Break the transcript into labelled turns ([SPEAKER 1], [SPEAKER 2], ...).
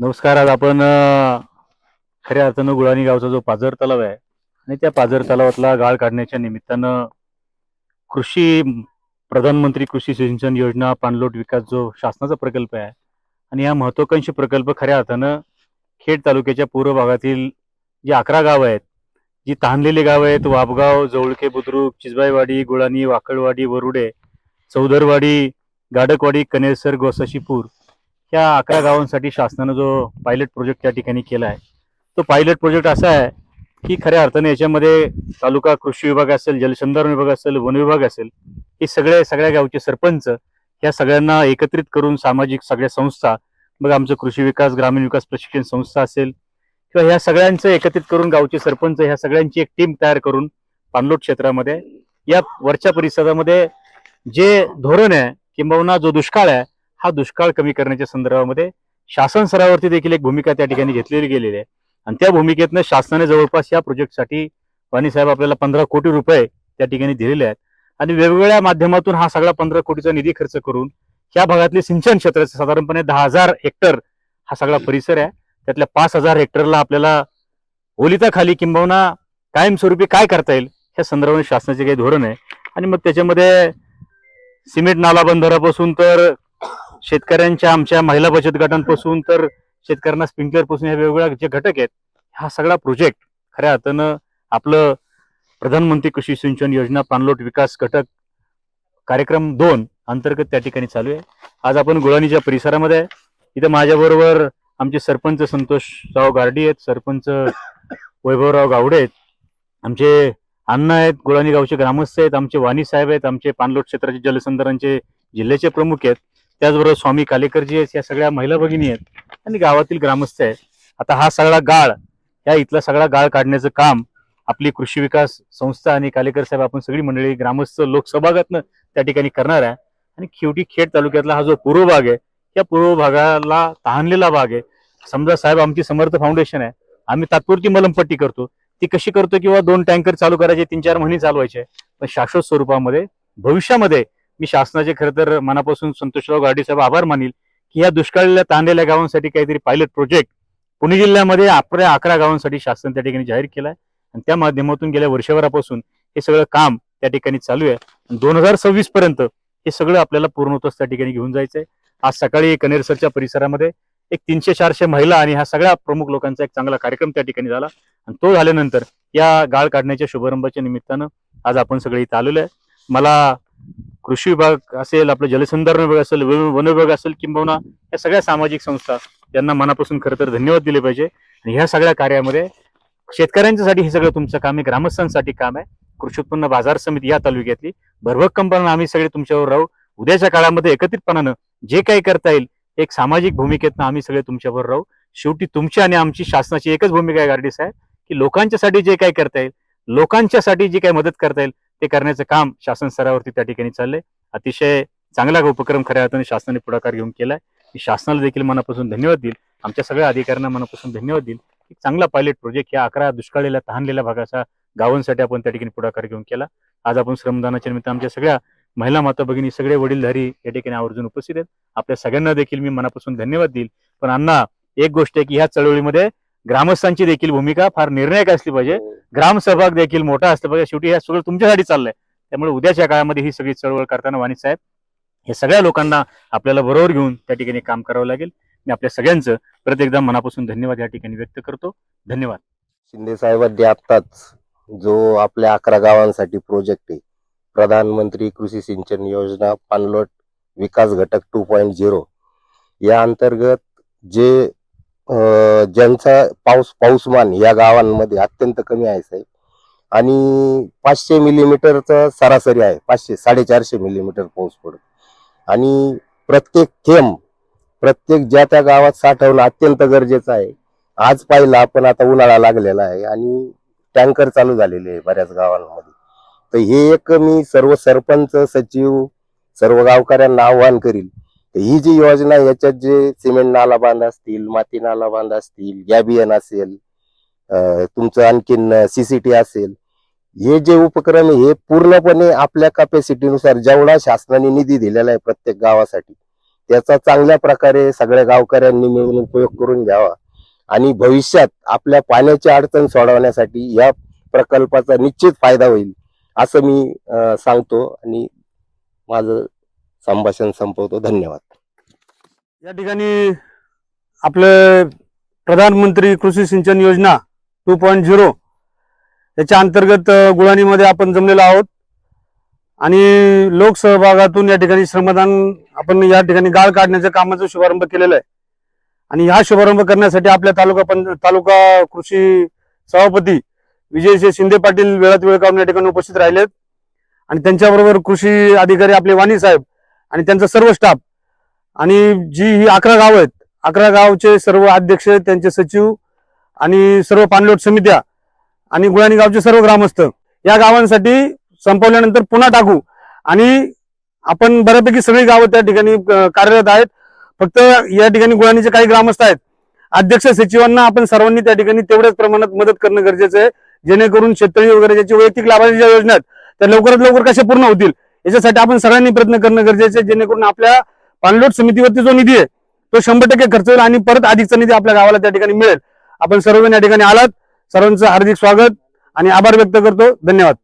[SPEAKER 1] नमस्कार आज आपण खऱ्या अर्थानं गुळाणी गावचा जो पाझर तलाव आहे आणि त्या पाझर तलावातला गाळ काढण्याच्या निमित्तानं कृषी प्रधानमंत्री कृषी सिंचन योजना पाणलोट विकास जो शासनाचा प्रकल्प आहे आणि हा महत्वाकांक्षी प्रकल्प खऱ्या अर्थानं खेड तालुक्याच्या पूर्व भागातील जी अकरा गावं आहेत जी तहानलेली गावं आहेत वाबगाव जवळके बुद्रुक चिजबाईवाडी गुळाणी वाकडवाडी वरुडे चौदरवाडी गाडकवाडी कनेसर गोसाशीपूर ह्या अकरा गावांसाठी शासनानं जो पायलट प्रोजेक्ट त्या ठिकाणी केला आहे तो पायलट प्रोजेक्ट असा आहे की खऱ्या अर्थाने याच्यामध्ये तालुका कृषी विभाग असेल जलसंधारण विभाग असेल वन विभाग असेल हे सगळे सगळ्या गावचे सरपंच या सगळ्यांना एकत्रित करून सामाजिक सगळ्या संस्था मग आमचं कृषी विकास ग्रामीण विकास प्रशिक्षण संस्था असेल किंवा ह्या सगळ्यांचं एकत्रित करून गावचे सरपंच ह्या सगळ्यांची एक टीम तयार करून पाणलोट क्षेत्रामध्ये या वरच्या परिसरामध्ये जे धोरण आहे किंबहुना जो दुष्काळ आहे हा दुष्काळ कमी करण्याच्या संदर्भामध्ये शासन स्तरावरती देखील एक भूमिका त्या ठिकाणी घेतलेली गेलेली आहे. आणि त्या भूमिकेतनं शासनाने जवळपास या प्रोजेक्टसाठी वाणी साहेब आपल्याला पंधरा कोटी रुपये त्या ठिकाणी दिलेले आहेत. आणि वेगवेगळ्या माध्यमातून हा सगळा पंधरा कोटीचा निधी खर्च करून या भागातले सिंचन क्षेत्राचे साधारणपणे दहा हजार हेक्टर हा सगळा परिसर आहे. त्यातल्या पाच हजार हेक्टरला आपल्याला ओलिताखाली किंबहुना कायमस्वरूपी काय करता येईल ह्या संदर्भाने शासनाचे काही धोरण आहे. आणि मग त्याच्यामध्ये सिमेंट नाला बंधारापासून तर शेतकऱ्यांच्या आमच्या महिला बचत गटांपासून तर शेतकऱ्यांना स्प्रिंकलरपासून हे वेगवेगळ्या जे घटक आहेत हा सगळा प्रोजेक्ट खऱ्या अर्थानं आपलं प्रधानमंत्री कृषी सिंचन योजना पाणलोट विकास घटक कार्यक्रम दोन अंतर्गत त्या ठिकाणी चालू आहे आज आपण गुळाणीच्या परिसरामध्ये आहे. इथं माझ्याबरोबर आमचे सरपंच संतोषराव गार्डी आहेत सरपंच वैभवराव गावडे आहेत आमचे अण्णा आहेत गुळाणी गावचे ग्रामस्थ आहेत आमचे वाणी साहेब आहेत आमचे पाणलोट क्षेत्राचे जलसंधारणचे जिल्ह्याचे प्रमुख आहेत त्याचबरोबर स्वामी कालेकरजी आहेत या सगळ्या महिला भगिनी आहेत आणि गावातील ग्रामस्थ आहेत. आता हा सगळा गाळ या इथला सगळा गाळ काढण्याचं काम आपली कृषी विकास संस्था आणि कालेकर साहेब आपण सगळी मंडळी ग्रामस्थ लोकसभागातनं त्या ठिकाणी करणार आहे. आणि खिवटी खेड तालुक्यातला हा जो पूर्व भाग आहे या पूर्व भागाला तहानलेला भाग आहे. समजा साहेब आमची समर्थ फाउंडेशन आहे आम्ही तात्पुरती मलमपट्टी करतो. ती कशी करतो किंवा दोन टँकर चालू करायचे तीन चार महिने चालवायचे पण शाश्वत स्वरूपामध्ये भविष्यामध्ये मी शासनाचे खरं तर मनापासून संतोषराव गाडी साहेब आभार मानील की या दुष्काळीला तांडलेल्या गावांसाठी काहीतरी पायलट प्रोजेक्ट पुणे जिल्ह्यामध्ये आपल्या अकरा गावांसाठी शासन त्या ठिकाणी जाहीर केलाय. आणि त्या माध्यमातून गेल्या वर्षभरापासून हे सगळं काम त्या ठिकाणी चालू आहे. दोन हजार सव्वीस पर्यंत हे सगळं आपल्याला पूर्णत्वास त्या ठिकाणी घेऊन जायचंय. आज सकाळी कनेरसरच्या परिसरामध्ये एक तीनशे चारशे महिला आणि ह्या सगळ्या प्रमुख लोकांचा एक चांगला कार्यक्रम त्या ठिकाणी झाला. आणि तो झाल्यानंतर या गाळ काढण्याच्या शुभारंभाच्या निमित्तानं आज आपण सगळे इथं आलेलो आहे. मला कृषी विभाग असेल आपलं जलसंधारण विभाग असेल वन विभाग असेल किंबहुना या सगळ्या सामाजिक संस्था यांना मनापासून खरं तर धन्यवाद दिले पाहिजे. आणि ह्या सगळ्या कार्यामध्ये शेतकऱ्यांच्यासाठी हे सगळं तुमचं काम आहे ग्रामस्थांसाठी काम आहे. कृषी उत्पन्न बाजार समिती या तालुक्यातली. भरभक्कमपणानं आम्ही सगळे तुमच्यावर राहू. उद्याच्या काळामध्ये एकत्रितपणानं जे काही करता येईल एक सामाजिक भूमिकेतनं आम्ही सगळे तुमच्यावर राहू. शेवटी तुमची आणि आमची शासनाची एकच भूमिका आहे गार्डीस आहे की लोकांच्यासाठी जे काही करता येईल लोकांच्यासाठी जी काही मदत करता येईल ते करण्याचं काम शासन स्तरावरती त्या ठिकाणी चाललंय. अतिशय चांगला उपक्रम खऱ्या अर्थाने शासनाने पुढाकार घेऊन केलाय. मी शासनाला देखील मनापासून धन्यवाद देईल. आमच्या सगळ्या अधिकाऱ्यांना मनापासून धन्यवाद देईल. एक चांगला पायलट प्रोजेक्ट या अकरा दुष्काळीला तहानलेल्या भागाच्या गावांसाठी आपण त्या ठिकाणी पुढाकार घेऊन केला. आज आपण श्रमदानाच्या निमित्त आमच्या सगळ्या महिला माता भगिनी सगळे वडीलधारी या ठिकाणी आवर्जून उपस्थित आहेत. आपल्या सगळ्यांना देखील मी मनापासून धन्यवाद देईल. पण अण्णा एक गोष्ट आहे की ह्या चळवळीमध्ये ग्रामस्थांची देखील भूमिका फार निर्णायक असली पाहिजे. हो. ग्रामसभाग देखील मोठा असतो. बघा शेवटी हे सगळं तुमच्यासाठी चाललंय. त्यामुळे उद्याच्या काळामध्ये ही सगळी चळवळ करताना वाणी साहेब हे सगळ्या लोकांना आपल्याला बरोबर घेऊन त्या ठिकाणी काम करावं लागेल. मी आपल्या सगळ्यांचं परत एकदा मनापासून धन्यवाद या ठिकाणी व्यक्त करतो. धन्यवाद.
[SPEAKER 2] शिंदे साहेबांनी आत्ताच जो आपल्या अकरा गावांसाठी प्रोजेक्ट आहे प्रधानमंत्री कृषी सिंचन योजना पाणलोट विकास घटक टू पॉईंट झिरो या अंतर्गत जे ज्यांचा पाऊस पाऊसमान या गावांमध्ये अत्यंत कमी आहे साहेब. आणि पाचशे मिलीमीटरचा सरासरी आहे पाचशे साडेचारशे मिलीमीटर पाऊस पडतो. आणि प्रत्येक थेंब प्रत्येक ज्या त्या गावात साठवणं अत्यंत गरजेचं आहे. आज पाहिलं आपण आता उन्हाळा लागलेला आहे आणि टँकर चालू झालेले आहे बऱ्याच गावांमध्ये. तर हे एक मी सर्व सरपंच सचिव सर्व गावकऱ्यांना आव्हान करील ही जी योजना याच्यात जे सिमेंट नाला बांध असतील माती नाला बांध असतील गॅबियन असेल तुमचं आणखीन सीसीटी असेल हे जे उपक्रम आहे हे पूर्णपणे आपल्या कॅपॅसिटीनुसार जेवढा शासनाने निधी दिलेला आहे प्रत्येक गावासाठी त्याचा चांगल्या प्रकारे सगळ्या गावकऱ्यांनी मिळून उपयोग करून घ्यावा. आणि भविष्यात आपल्या पाण्याची अडचण सोडवण्यासाठी या प्रकल्पाचा निश्चित फायदा होईल असं मी सांगतो. आणि माझं संभाषण संपवतो. धन्यवाद.
[SPEAKER 3] या ठिकाणी आपलं प्रधानमंत्री कृषी सिंचन योजना टू पॉईंट झिरो याच्या अंतर्गत अ, गुळाणीमध्ये आपण जमलेलो आहोत. आणि लोकसहभागातून या ठिकाणी श्रमदान आपण या ठिकाणी गाळ काढण्याच्या कामाचा शुभारंभ केलेला आहे. आणि हा शुभारंभ करण्यासाठी आपल्या तालुका पंच तालुका कृषी सभापती विजयशे शिंदे पाटील वेळात वेळ काढून या ठिकाणी उपस्थित राहिलेत. आणि त्यांच्याबरोबर कृषी अधिकारी आपले वाणी साहेब आणि त्यांचा सर्व स्टाफ. आणि जी ही अकरा गाव आहेत अकरा गावचे सर्व अध्यक्ष त्यांचे सचिव आणि सर्व पाणलोट समित्या आणि गुळाणी गावचे सर्व ग्रामस्थ या गावांसाठी संपवल्यानंतर पुन्हा टाकू. आणि आपण बऱ्यापैकी सगळी गावं त्या ठिकाणी कार्यरत आहेत. फक्त या ठिकाणी गुळाणीचे काही ग्रामस्थ आहेत. अध्यक्ष सचिवांना आपण सर्वांनी त्या ठिकाणी तेवढ्याच प्रमाणात मदत करणं गरजेचं आहे. जेणेकरून शेतकरी वगैरे ज्याची वैयक्तिक लाभाच्या ज्या योजना आहेत त्या लवकरात लवकर कशा पूर्ण होतील याच्यासाठी आपण सगळ्यांनी प्रयत्न करणं गरजेचं आहे जेणेकरून आपल्या पाणलोट समितीवरती जो निधी आहे तो शंभर टक्के खर्च होईल आणि परत अधिकचा निधी आपल्या गावाला त्या ठिकाणी मिळेल. आपण सर्वजण या ठिकाणी आलात. सर्वांचं हार्दिक स्वागत आणि आभार व्यक्त करतो. धन्यवाद.